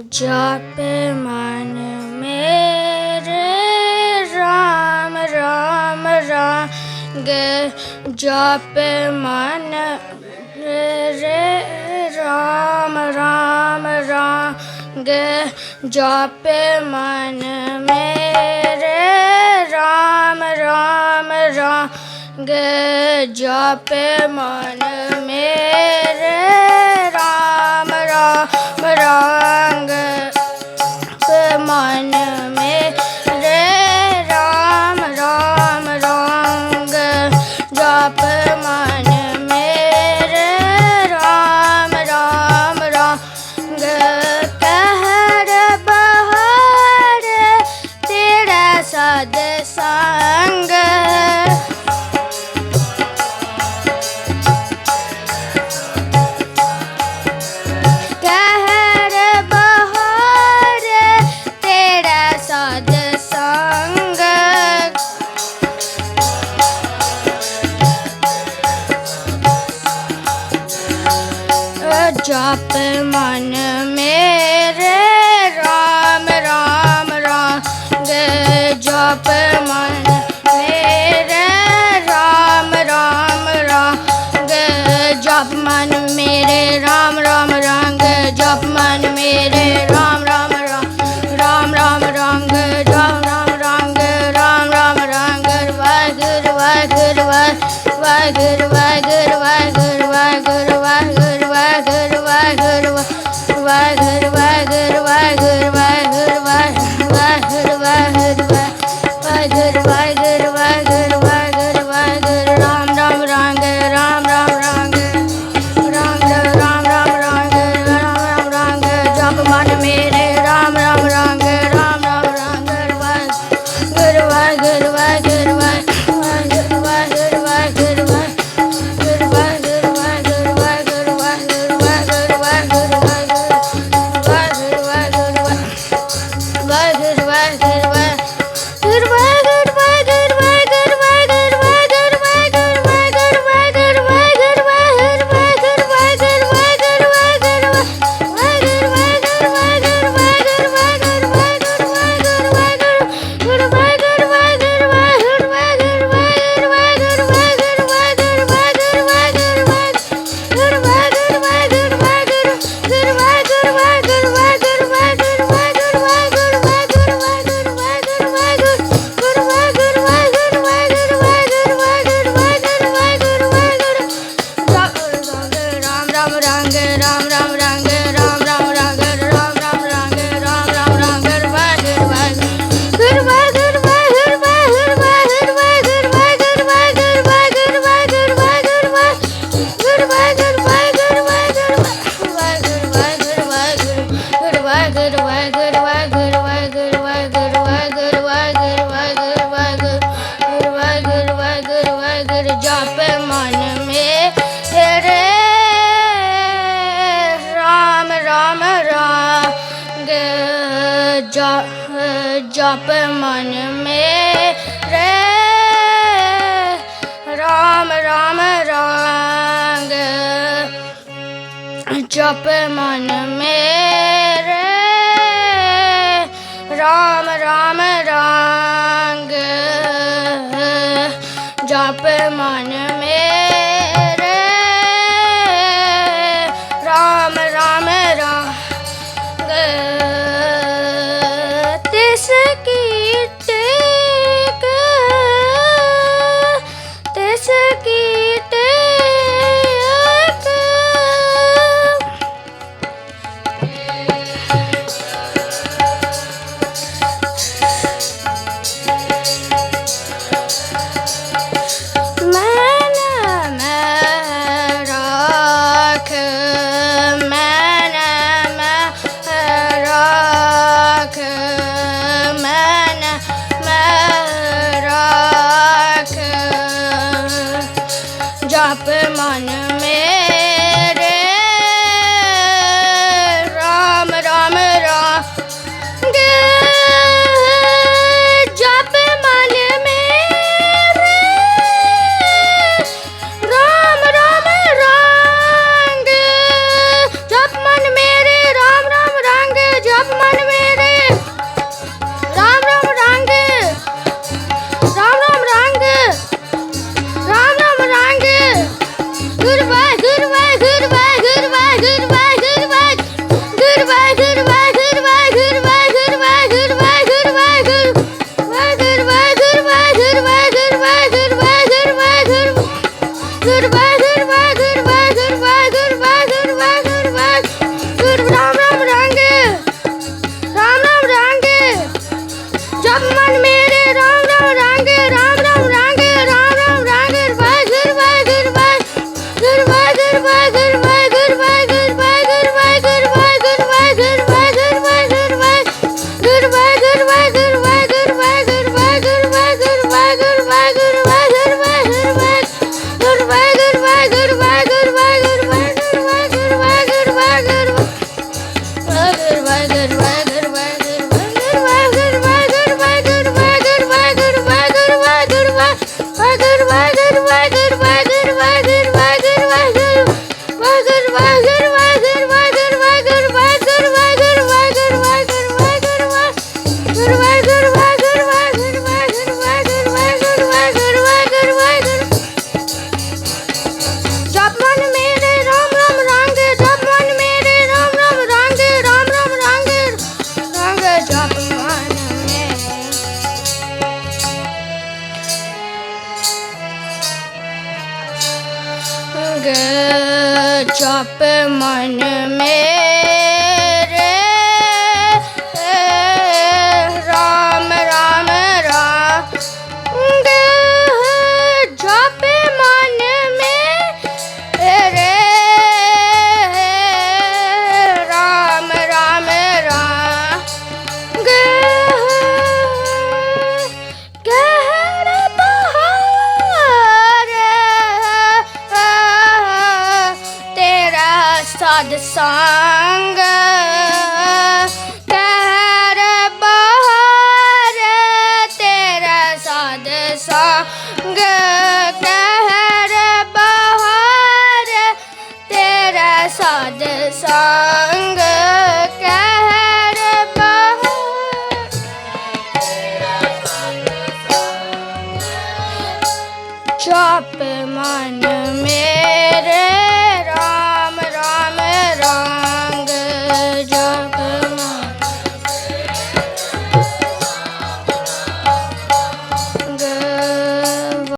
जाप मन मेरे राम राम राम गे जापे मन रे राम राम राम गे जापे मन मेरे राम राम राम गे जापे मन मेरे राम love. ਮਨ ਮੇਰੇ 爱的。राम राम राम ਜਪ ਮਨ ਮੇ ਰੇ ਰਾਮ ਰਾਮ ਰਾਗ ਜਪ ਮਨ ਮੇ ਰੇ ਰਾਮ ਰਾਮ ਰਾਗ ਜਪ ਮਨ Madhur Madhur Madhur vai, duro, vai, duro. ਲਾਗ ਮਨ ਮੇ ਸਾਧ ਸੰਗ ਕਹਿਰ ਬਹਾਰ ਤੇਰਾ ਸਾਧ ਸੰਗ ਕਹਿਰ ਬਹਾਰ ਤੇਰਾ ਸਾਧ ਸੰਗ ਕਹਿਰ ਬਹਾਰ ਤੇਰਾ ਸਾਧ ਸੰਗ ਚਾਪ ਮਨ ਮੇਰੇ